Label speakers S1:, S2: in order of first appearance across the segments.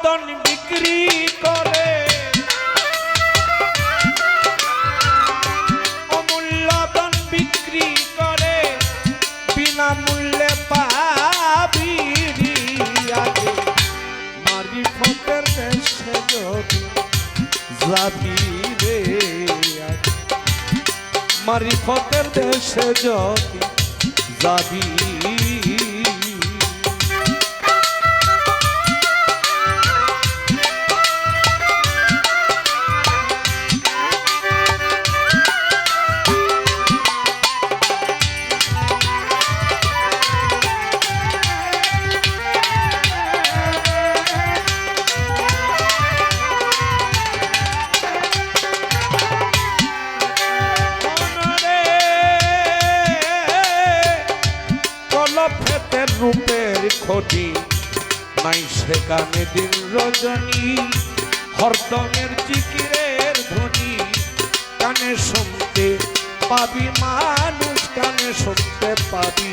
S1: অমূল্যদন বিক্রি করে। অমূল্যদন বিক্রি করে। বিনামূল্যে পাবি আগে মারিফতের দেশে যাবি রে আগে মারিফতের দেশে যদি যাবি কলফেতে রূপের খটি। নাই সেখানে দিন রজনী হরদমের চিকিরের ধ্বনি। কানে শুনতে পাবি মানুষ, কানে শুনতে পাবি।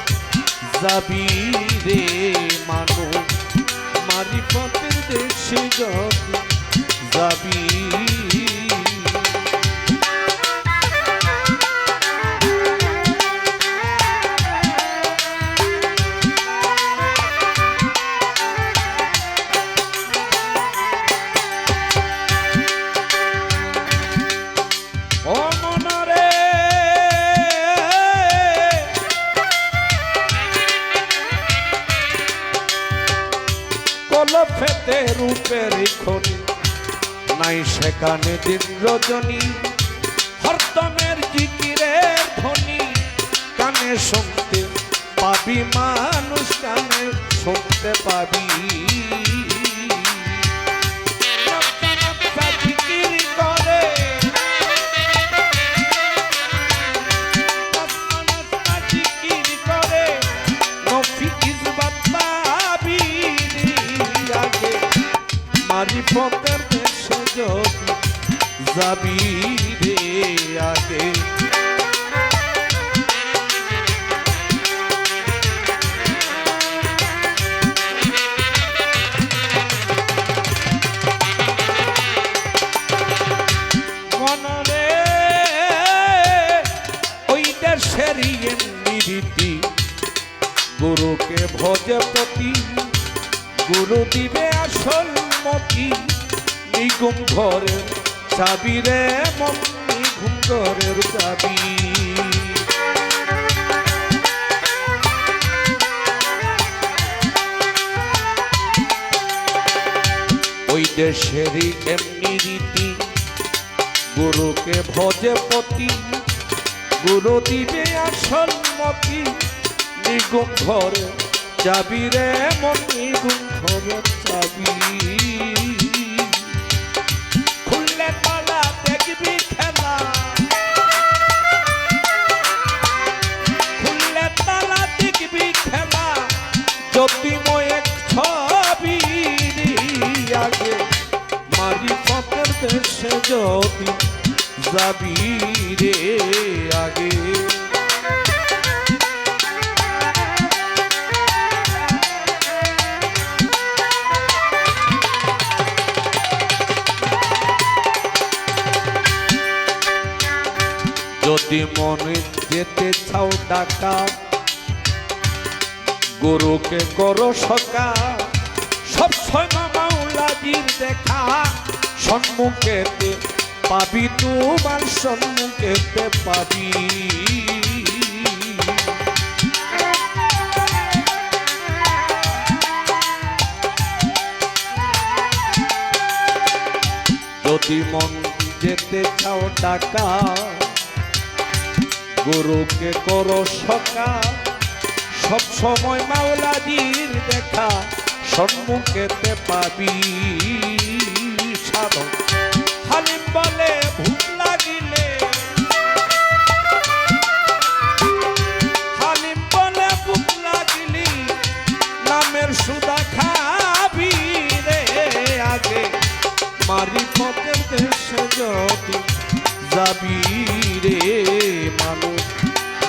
S1: যাবি রে মারি মারিফতের দেশে যাবি যাবি কলফেতে রূপের খনি নাই সেখানে দিন রজনী হরদমের জিকিরের ধ্বনি। কানে শুনতে পাবি মানুষ, কানে শুনতে পাবি যাবি রে আগে। গুরুকে ভজে প্রতি। গুরু দিবে আসল মতি। নিগুম ঘরের চাবি রে মন নিগুম ঘরের চাবি। ওই দেশেরই এমনি রীতি, গুরুকে ভজে পতি, গুরু দিবে আসল মতি। নিগুম ঘরে চাবি রে মন নিগুম ঘরে চাবি। দেশে যদি যাবি রে আগে। যদি যেতে চাও ডাকা গুরুকে করো সকা। সব সময় মাওলাজির দেখা, সম্মুখেতে পাবি তোমার সম্মুখেতে পাবি। যদি মন যেতে চাও ডাকা গুরুকে করো সকা সব সময় মাওলাজির দেখা, সম্মুখেতে পাবি সাধন। হালিম বলে ভূত লাগিলে। হালিম বলে ভূত লাগিলি, নামের সুদা খাবি রে আগে। মারি পথের দেশে যদি যাবি রে মানুষ,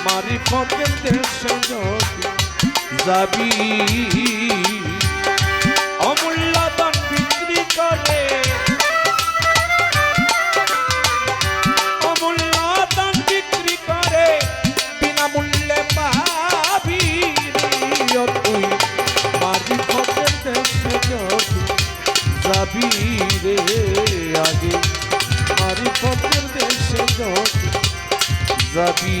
S1: মারি পথের দেশে যাবি। অমূল্য দান বিক্রি করে, অমূল্য দান বিক্রি করে, বিনামূল্যে পাবি তুই। মারি পথের দেশে যাবি রে আগে। মারি পথের দেশে যাবি।